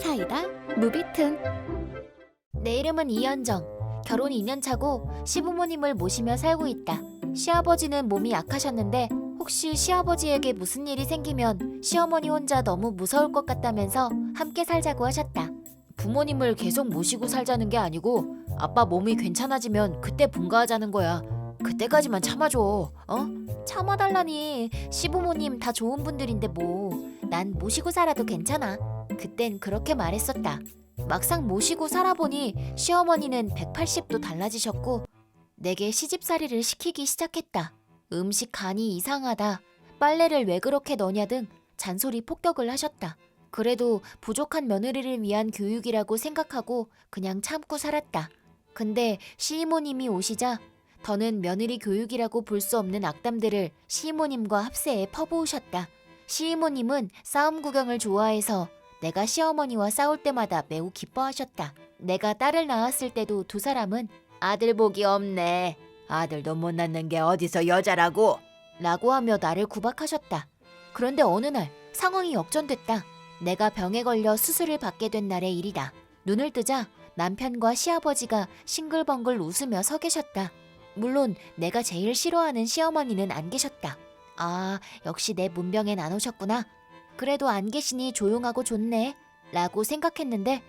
사이다 무비튼. 내 이름은 이현정. 결혼 2년 차고 시부모님을 모시며 살고 있다. 시아버지는 몸이 약하셨는데 혹시 시아버지에게 무슨 일이 생기면 시어머니 혼자 너무 무서울 것 같다면서 함께 살자고 하셨다. 부모님을 계속 모시고 살자는 게 아니고 아빠 몸이 괜찮아지면 그때 분가하자는 거야. 그때까지만 참아줘 어? 참아달라니. 시부모님 다 좋은 분들인데 뭐. 난 모시고 살아도 괜찮아 그땐 그렇게 말했었다. 막상 모시고 살아보니 시어머니는 180도 달라지셨고 내게 시집살이를 시키기 시작했다. 음식 간이 이상하다. 빨래를 왜 그렇게 넣냐 등 잔소리 폭격을 하셨다. 그래도 부족한 며느리를 위한 교육이라고 생각하고 그냥 참고 살았다. 근데 시이모님이 오시자 더는 며느리 교육이라고 볼 수 없는 악담들을 시이모님과 합세해 퍼부으셨다. 시이모님은 싸움 구경을 좋아해서 내가 시어머니와 싸울 때마다 매우 기뻐하셨다. 내가 딸을 낳았을 때도 두 사람은 아들 복이 없네. 아들도 못 낳는 게 어디서 여자라고? 라고 하며 나를 구박하셨다. 그런데 어느 날 상황이 역전됐다. 내가 병에 걸려 수술을 받게 된 날의 일이다. 눈을 뜨자 남편과 시아버지가 싱글벙글 웃으며 서 계셨다. 물론 내가 제일 싫어하는 시어머니는 안 계셨다. 아, 역시 내 문병엔 안 오셨구나. 그래도 안 계시니 조용하고 좋네. 라고 생각했는데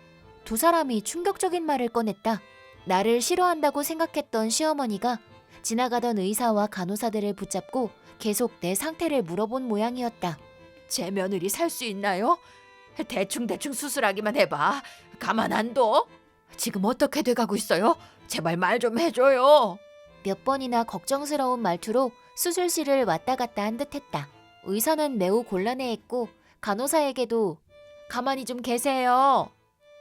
두 사람이 충격적인 말을 꺼냈다. 나를 싫어한다고 생각했던 시어머니가 지나가던 의사와 간호사들을 붙잡고 계속 내 상태를 물어본 모양이었다. 제 며느리 살 수 있나요? 대충대충 수술하기만 해봐. 가만 안 둬. 지금 어떻게 돼가고 있어요? 제발 말 좀 해줘요. 몇 번이나 걱정스러운 말투로 수술실을 왔다 갔다 한 듯했다. 의사는 매우 곤란해했고 간호사에게도 가만히 좀 계세요.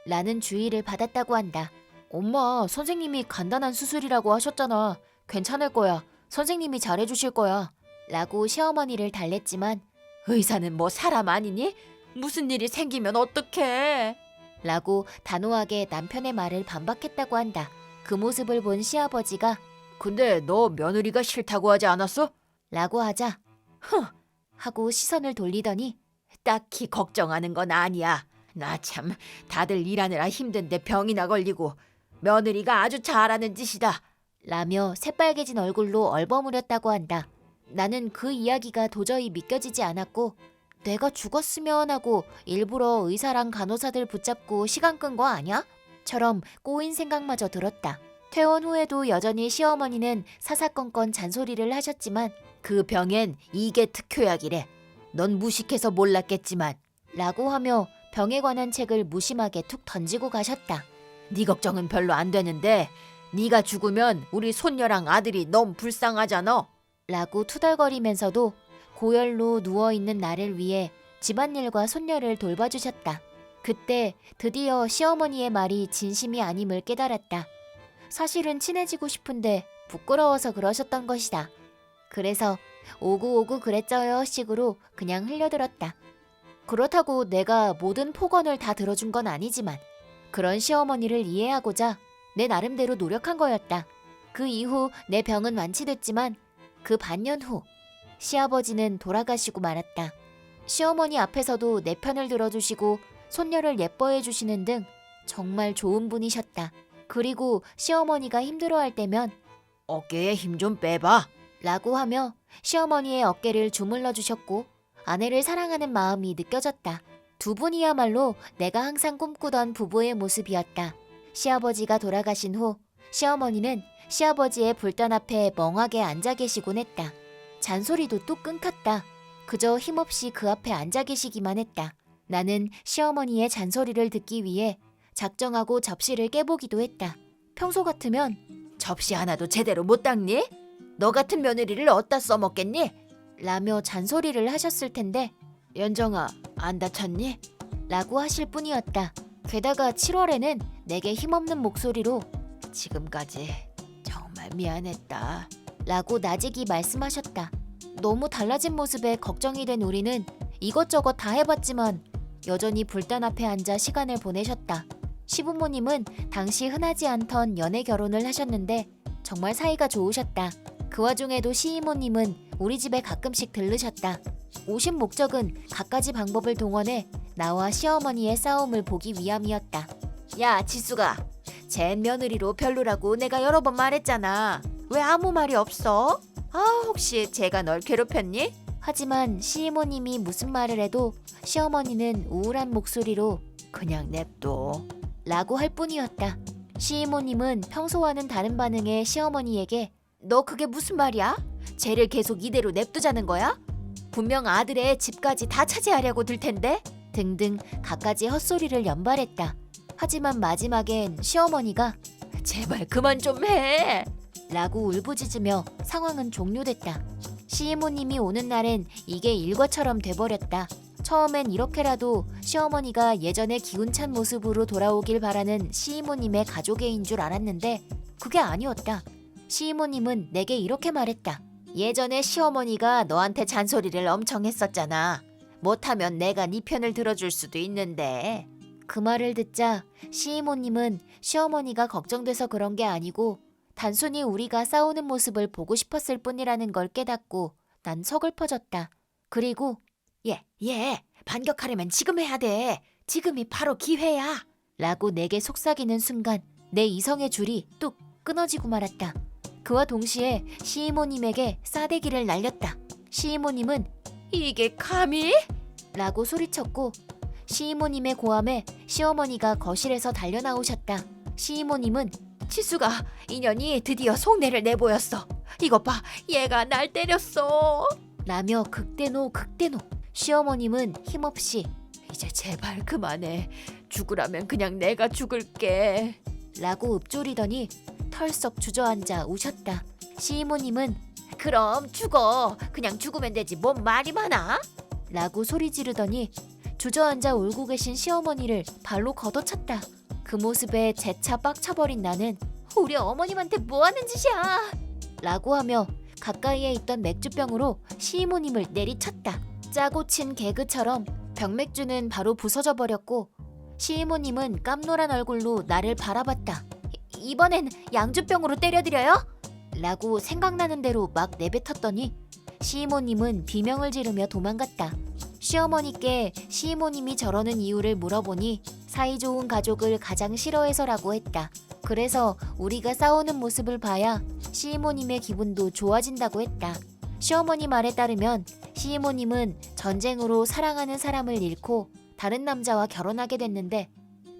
라는 주의를 받았다고 한다. 엄마, 선생님이 간단한 수술이라고 하셨잖아. 괜찮을 거야. 선생님이 잘해주실 거야. 라고 시어머니를 달랬지만 의사는 뭐 사람 아니니? 무슨 일이 생기면 어떡해? 라고 단호하게 남편의 말을 반박했다고 한다. 그 모습을 본 시아버지가 근데 너 며느리가 싫다고 하지 않았어? 라고 하자 흥 하고 시선을 돌리더니 딱히 걱정하는 건 아니야. 나 참 다들 일하느라 힘든데 병이나 걸리고 며느리가 아주 잘하는 짓이다. 라며 새빨개진 얼굴로 얼버무렸다고 한다. 나는 그 이야기가 도저히 믿겨지지 않았고 내가 죽었으면 하고 일부러 의사랑 간호사들 붙잡고 시간 끈 거 아냐? 처럼 꼬인 생각마저 들었다. 퇴원 후에도 여전히 시어머니는 사사건건 잔소리를 하셨지만 그 병엔 이게 특효약이래. 넌 무식해서 몰랐겠지만 라고 하며 병에 관한 책을 무심하게 툭 던지고 가셨다. 네 걱정은 별로 안 되는데 네가 죽으면 우리 손녀랑 아들이 너무 불쌍하잖아. 라고 투덜거리면서도 고열로 누워있는 나를 위해 집안일과 손녀를 돌봐주셨다. 그때 드디어 시어머니의 말이 진심이 아님을 깨달았다. 사실은 친해지고 싶은데 부끄러워서 그러셨던 것이다. 그래서 오구오구 그랬죠요 식으로 그냥 흘려들었다. 그렇다고 내가 모든 폭언을 다 들어준 건 아니지만 그런 시어머니를 이해하고자 내 나름대로 노력한 거였다. 그 이후 내 병은 완치됐지만 그 반년 후 시아버지는 돌아가시고 말았다. 시어머니 앞에서도 내 편을 들어주시고 손녀를 예뻐해 주시는 등 정말 좋은 분이셨다. 그리고 시어머니가 힘들어할 때면 어깨에 힘 좀 빼봐. 라고 하며 시어머니의 어깨를 주물러 주셨고 아내를 사랑하는 마음이 느껴졌다. 두 분이야말로 내가 항상 꿈꾸던 부부의 모습이었다. 시아버지가 돌아가신 후 시어머니는 시아버지의 불단 앞에 멍하게 앉아 계시곤 했다. 잔소리도 뚝 끊겼다. 그저 힘없이 그 앞에 앉아 계시기만 했다. 나는 시어머니의 잔소리를 듣기 위해 작정하고 접시를 깨보기도 했다. 평소 같으면 접시 하나도 제대로 못 닦니? 너 같은 며느리를 어디다 써먹겠니? 라며 잔소리를 하셨을 텐데 연정아 안 다쳤니? 라고 하실 뿐이었다. 게다가 7월에는 내게 힘없는 목소리로 지금까지 정말 미안했다. 라고 나직이 말씀하셨다. 너무 달라진 모습에 걱정이 된 우리는 이것저것 다 해봤지만 여전히 불단 앞에 앉아 시간을 보내셨다. 시부모님은 당시 흔하지 않던 연애 결혼을 하셨는데 정말 사이가 좋으셨다. 그 와중에도 시이모님은 우리 집에 가끔씩 들르셨다. 오신 목적은 갖가지 방법을 동원해 나와 시어머니의 싸움을 보기 위함이었다. 야, 지수가. 제 며느리로 별로라고 내가 여러 번 말했잖아. 왜 아무 말이 없어? 아, 혹시 제가 널 괴롭혔니? 하지만 시이모님이 무슨 말을 해도 시어머니는 우울한 목소리로 그냥 냅둬. 라고 할 뿐이었다. 시이모님은 평소와는 다른 반응에 시어머니에게 너 그게 무슨 말이야? 쟤를 계속 이대로 냅두자는 거야? 분명 아들의 집까지 다 차지하려고 들 텐데? 등등 갖가지 헛소리를 연발했다. 하지만 마지막엔 시어머니가 제발 그만 좀 해. 라고 울부짖으며 상황은 종료됐다. 시이모님이 오는 날엔 이게 일과처럼 돼버렸다. 처음엔 이렇게라도 시어머니가 예전의 기운찬 모습으로 돌아오길 바라는 시이모님의 가족애인 줄 알았는데 그게 아니었다. 시이모님은 내게 이렇게 말했다. 예전에 시어머니가 너한테 잔소리를 엄청 했었잖아. 못하면 내가 네 편을 들어줄 수도 있는데. 그 말을 듣자 시이모님은 시어머니가 걱정돼서 그런 게 아니고 단순히 우리가 싸우는 모습을 보고 싶었을 뿐이라는 걸 깨닫고 난 서글퍼졌다. 그리고 예, 예. 반격하려면 지금 해야 돼. 지금이 바로 기회야. 라고 내게 속삭이는 순간 내 이성의 줄이 뚝 끊어지고 말았다. 그와 동시에 시이모님에게 싸대기를 날렸다. 시이모님은 이게 감히? 라고 소리쳤고 시이모님의 고함에 시어머니가 거실에서 달려나오셨다. 시이모님은 지수가 인연이 드디어 속내를 내보였어. 이것 봐, 얘가 날 때렸어. 라며 극대노 극대노. 시어머님은 힘없이 이제 제발 그만해. 죽으라면 그냥 내가 죽을게. 라고 읊조리더니 털썩 주저앉아 우셨다. 시이모님은 그럼 죽어. 그냥 죽으면 되지. 뭔 말이 많아? 라고 소리 지르더니 주저앉아 울고 계신 시어머니를 발로 걷어찼다. 그 모습에 재차 빡쳐버린 나는 우리 어머님한테 뭐 하는 짓이야? 라고 하며 가까이에 있던 맥주병으로 시이모님을 내리쳤다. 짜고 친 개그처럼 병맥주는 바로 부서져 버렸고 시이모님은 깜놀한 얼굴로 나를 바라봤다. 이- 이번엔 양주병으로 때려드려요? 라고 생각나는 대로 막 내뱉었더니 시이모님은 비명을 지르며 도망갔다. 시어머니께 시이모님이 저러는 이유를 물어보니 사이좋은 가족을 가장 싫어해서라고 했다. 그래서 우리가 싸우는 모습을 봐야 시이모님의 기분도 좋아진다고 했다. 시어머니 말에 따르면 시이모님은 전쟁으로 사랑하는 사람을 잃고 다른 남자와 결혼하게 됐는데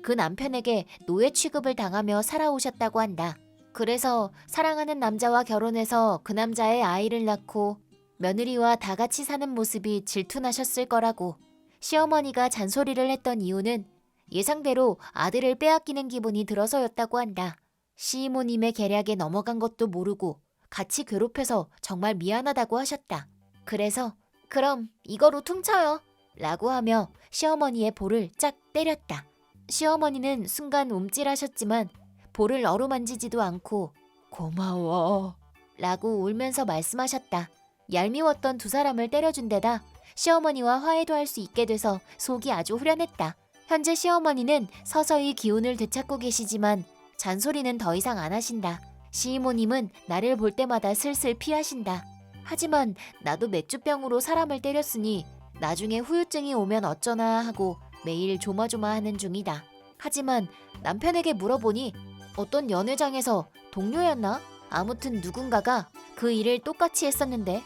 그 남편에게 노예 취급을 당하며 살아오셨다고 한다. 그래서 사랑하는 남자와 결혼해서 그 남자의 아이를 낳고 며느리와 다 같이 사는 모습이 질투나셨을 거라고 시어머니가 잔소리를 했던 이유는 예상대로 아들을 빼앗기는 기분이 들어서였다고 한다. 시이모님의 계략에 넘어간 것도 모르고 같이 괴롭혀서 정말 미안하다고 하셨다. 그래서 그럼 이거로 퉁쳐요. 라고 하며 시어머니의 볼을 짝 때렸다. 시어머니는 순간 움찔하셨지만 볼을 어루만지지도 않고 고마워. 라고 울면서 말씀하셨다. 얄미웠던 두 사람을 때려준 데다 시어머니와 화해도 할 수 있게 돼서 속이 아주 후련했다. 현재 시어머니는 서서히 기운을 되찾고 계시지만 잔소리는 더 이상 안 하신다. 시이모님은 나를 볼 때마다 슬슬 피하신다. 하지만 나도 맥주병으로 사람을 때렸으니 나중에 후유증이 오면 어쩌나 하고 매일 조마조마하는 중이다. 하지만 남편에게 물어보니 어떤 연회장에서 동료였나? 아무튼 누군가가 그 일을 똑같이 했었는데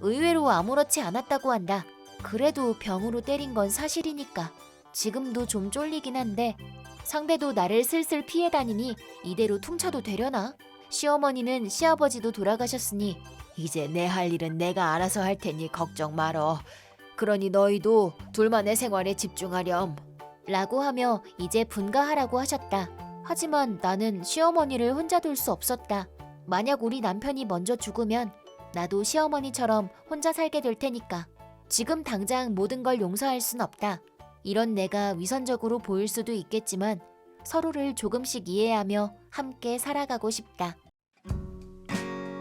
의외로 아무렇지 않았다고 한다. 그래도 병으로 때린 건 사실이니까 지금도 좀 쫄리긴 한데 상대도 나를 슬슬 피해 다니니 이대로 퉁쳐도 되려나? 시어머니는 시아버지도 돌아가셨으니 이제 내 할 일은 내가 알아서 할 테니 걱정 말어. 그러니 너희도 둘만의 생활에 집중하렴. 라고 하며 이제 분가하라고 하셨다. 하지만 나는 시어머니를 혼자 둘 수 없었다. 만약 우리 남편이 먼저 죽으면 나도 시어머니처럼 혼자 살게 될 테니까. 지금 당장 모든 걸 용서할 순 없다. 이런 내가 위선적으로 보일 수도 있겠지만 서로를 조금씩 이해하며 함께 살아가고 싶다.